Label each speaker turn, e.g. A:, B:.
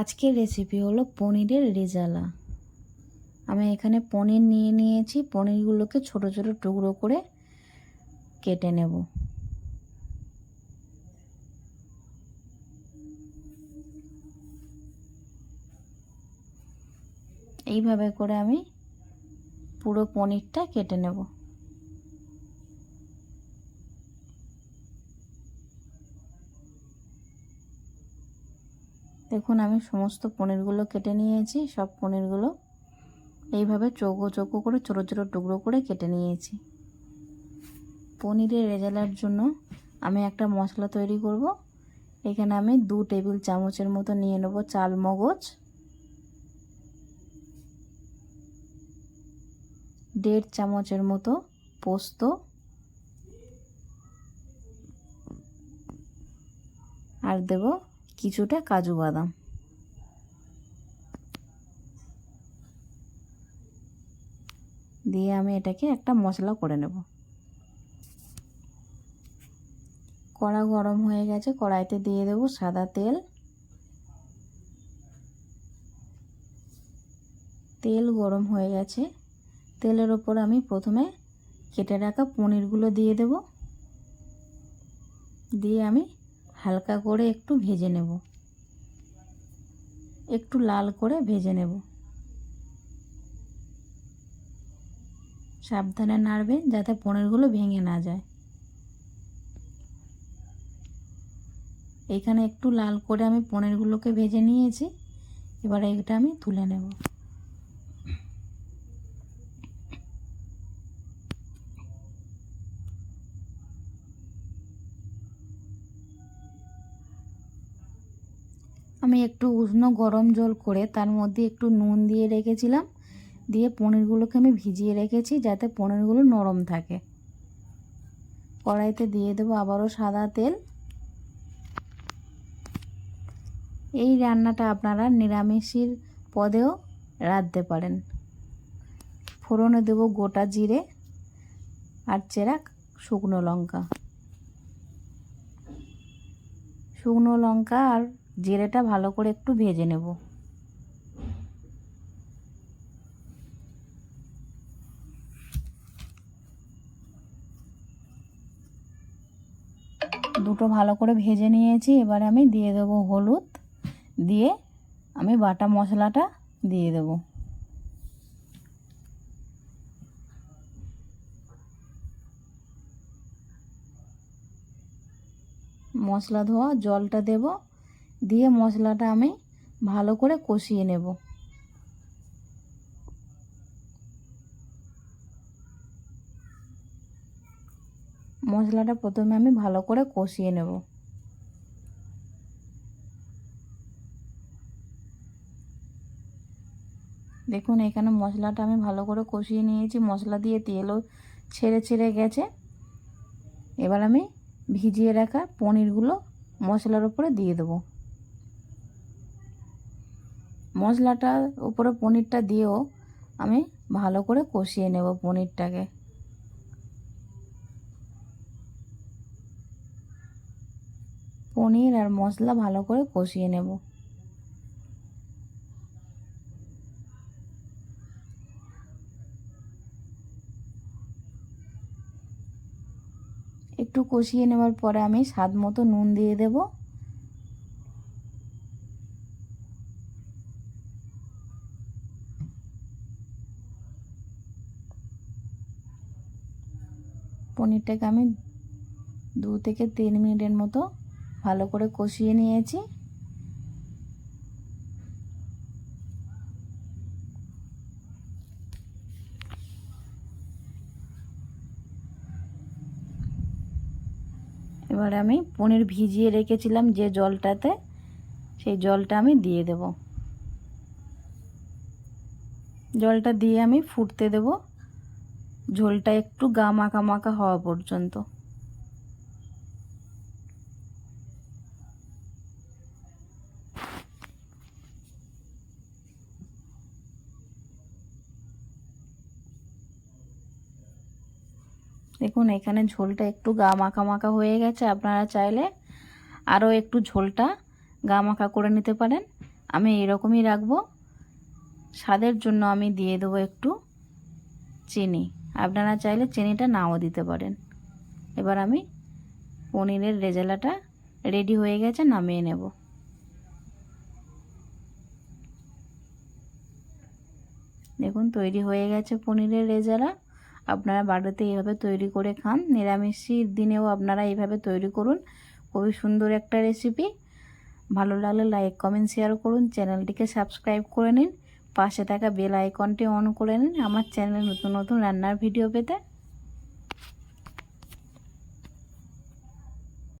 A: আজকের রেসিপি হলো পনিরের রেজালা। আমি এখানে পনির নিয়ে নিয়েছি, পনিরগুলোকে ছোট ছোট টুকরো করে কেটে নেব। এইভাবে করে আমি পুরো পনিরটা কেটে নেব। দেখুন, আমি সমস্ত পনিরগুলো কেটে নিয়েছি। সব পনিরগুলো এইভাবে চৌকো চৌকো করে, ছোটো ছোটো টুকরো করে কেটে নিয়েছি। পনিরের রেজালার জন্য আমি একটা মশলা তৈরি করব। এখানে আমি দু টেবিল চামচের মতো নিয়ে নেব চাল মগজ। দেড় চামচের মতো পোস্ত। আর দেব কিছুটা কাজু বাদাম। দিয়ে আমি এটাকে একটা মশলা করে নেব। কড়া গরম হয়ে গেছে, কড়াইতে দিয়ে দেব সাদা তেল। তেল গরম হয়ে গেছে। তেলের ওপর আমি প্রথমে কেটে রাখা পনিরগুলো দিয়ে দেব। দিয়ে আমি হালকা করে একটু ভেজে নেব। একটু লাল করে ভেজে নেব। সাবধানে নাড়বেন যাতে পনিরগুলো ভেঙে না যায়। এখানে একটু লাল করে আমি পনিরগুলোকে ভেজে নিয়েছি। এবার এটা আমি তুলে নেব। আমি একটু উষ্ণ গরম জল করে তার মধ্যে একটু নুন দিয়ে রেখেছিলাম। দিয়ে পনিরগুলোকে আমি ভিজিয়ে রেখেছি যাতে পনিরগুলো নরম থাকে। কড়াইতে দিয়ে দেবো আবারও সাদা তেল। এই রান্নাটা আপনারা নিরামিষের পদেও রাঁধতে পারেন। ফোড়নে দেব গোটা জিরে আর চেরা শুকনো লঙ্কা। শুকনো লঙ্কা আর জিরেটা ভালো করে একটু ভেজে নেব। দুটো ভালো করে ভেজে নিয়েছি, এবারে আমি দিয়ে দেব হলুদ, দিয়ে আমি বাটা মশলাটা দিয়ে দেব। মশলা ধোয়া, জলটা দেব। দিয়ে মশলাটা আমি ভালো করে কষিয়ে নেব। মশলাটা প্রথমে আমি ভালো করে কষিয়ে নেব। দেখুন, এখানে মশলাটা আমি ভালো করে কষিয়ে নিয়েছি। মশলা দিয়ে তেলও ছেড়ে ছেড়ে গেছে। এবার আমি ভিজিয়ে রাখা পনিরগুলো মশলার উপরে দিয়ে দেবো। মশলাটার উপরে পনিরটা দিয়েও আমি ভালো করে কষিয়ে নেব পনিরটাকে। পনির আর মশলা ভালো করে কষিয়ে নেব। একটু কষিয়ে নেওয়ার পরে আমি স্বাদ মতো নুন দিয়ে দেব। পনিরটাকে আমি দু থেকে তিন মিনিটের মতো ভালো করে কষিয়ে নিয়েছি। এবার আমি পনির ভিজিয়ে রেখেছিলাম যে জলটাতে, সেই জলটা আমি দিয়ে দেব। জলটা দিয়ে আমি ফুটতে দেব। ঝোলটা একটু গা মাখা মাখা হওয়া পর্যন্ত। দেখুন, এখানে ঝোলটা একটু গা মাখা মাখা হয়ে গেছে। আপনারা চাইলে আরও একটু ঝোলটা গা মাখা করে নিতে পারেন। আমি এরকমই রাখব। স্বাদের জন্য আমি দিয়ে দেবো একটু চিনি। আপনারা চাইলে চিনিটা নাও দিতে পারেন। এবার আমি পনিরের রেজালাটা রেডি হয়ে গেছে, নামিয়ে নেব। দেখুন, তৈরি হয়ে গেছে পনিরের রেজালা। আপনারা বাড়িতে এইভাবে তৈরি করে খান। নিরামিষের দিনেও আপনারা এইভাবে তৈরি করুন। খুবই সুন্দর একটা রেসিপি। ভালো লাগলে লাইক, কমেন্ট, শেয়ার করুন। চ্যানেলটিকে সাবস্ক্রাইব করে নিন। পাশে থাকা বেল আইকনটি অন করে নিন। আমার চ্যানেলে নতুন নতুন রান্নার ভিডিও পেতে।